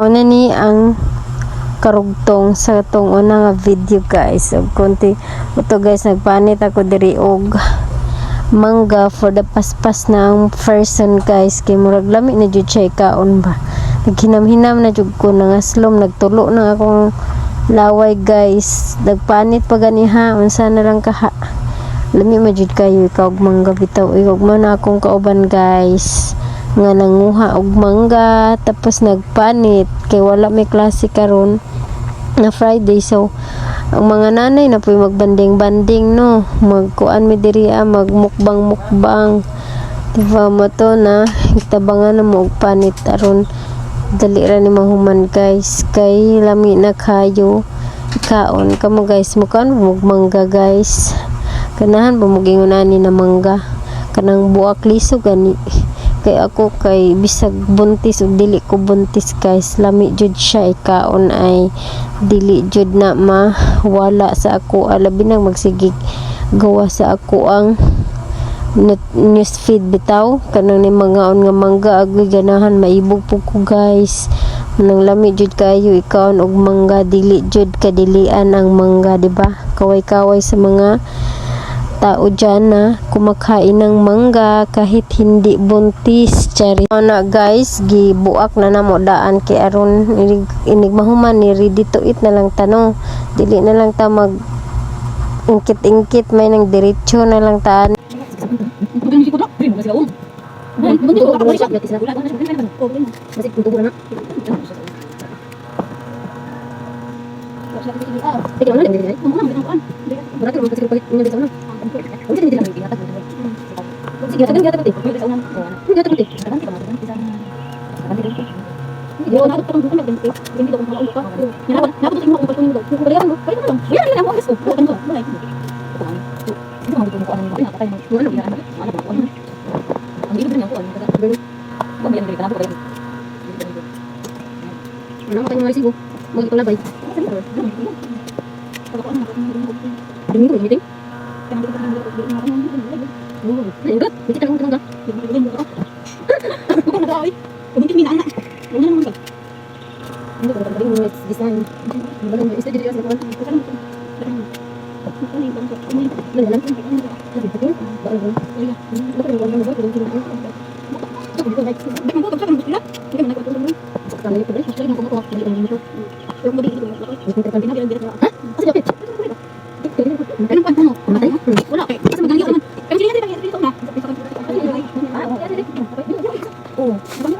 Una ni ang karugtong sa tong una nga video guys. Ug konti ito guys nagpanit ako diri og mangga for the paspas na ang person guys kay murag lami na jud siya kaon ba. Naghinam-hinam na jud ko nangaslom nagtulo na akong laway guys. Nagpanit pa ganiha unsa na lang kaha. Lami majud kayo ikaw og mangga bitaw. Ikaw man akong kauban guys nga nanguha og mangga tapos nagpanit kay wala may klase karon na Friday. So ang mga nanay na po'y magbanding-banding no? Magkuan mi diri ah, magmukbang-mukbang. Diba mo to na? Itabangan na mo og panit aron dali ra ni mahuman guys. Kay lami na kayo. Kaon kamo guys. Mukan mo og mangga guys. Ganahan bumugingon ani na mangga? Kanang buak liso gani kay ako kay bisag buntis ug dili ko buntis guys. Lami jud siya ikaon ay dili jud na mawala sa ako. Alabi nang magsigig gawa sa ako ang news feed bitaw. Kanang ni mga on nga mangga agoy ganahan maibog po ko guys. Nang lami jud kayo ikaon og mangga dili jud kadilian ang mangga di ba? Kaway-kaway sa mga tao dyan na kumakain ng mangga kahit hindi buntis chari na guys gibuak na namo daan kay aron inig, inig mahuman ni ready to eat na lang tanong dili na lang ta mag ingkit-ingkit may nang diretso na lang taan Bukan musik kodok, bring masih gaung. Bentuk kodok boleh sih, kisah gula, masih kan kan. Masih bentuk gula nak. Tapi mana dia? Mana dia kan? Berarti rumah kecil pakai ini di sana. Oh, jadi tidak lagi atas. Sige, kan dia tadi. Dia sana. Dia tadi. Kan kita makan di sana. Kan dia. Dia nak turun bukan nak Kenapa kamu mulai sibuk? Buka. Ni nak nak tu tengok umpat tu. Aku balik kan. Balik kan. Ya, ni nak mau besok. Kan tu. Mulai. Itu mau ditunggu orang ini. Apa yang mau lu ya? Mana bukan. Ang ibig niya ko ano kada. Ba ko. Ano mo sigo? Mo ito labay. Dumi ko. Hindi nag-away. Kumunti mina anak. Ano naman ka? Hindi ko kapag yung next design. Ano ba nang isa dito sa kawan? Ano lang? Sabi ko, ba ano? Bakit yung wala na ba?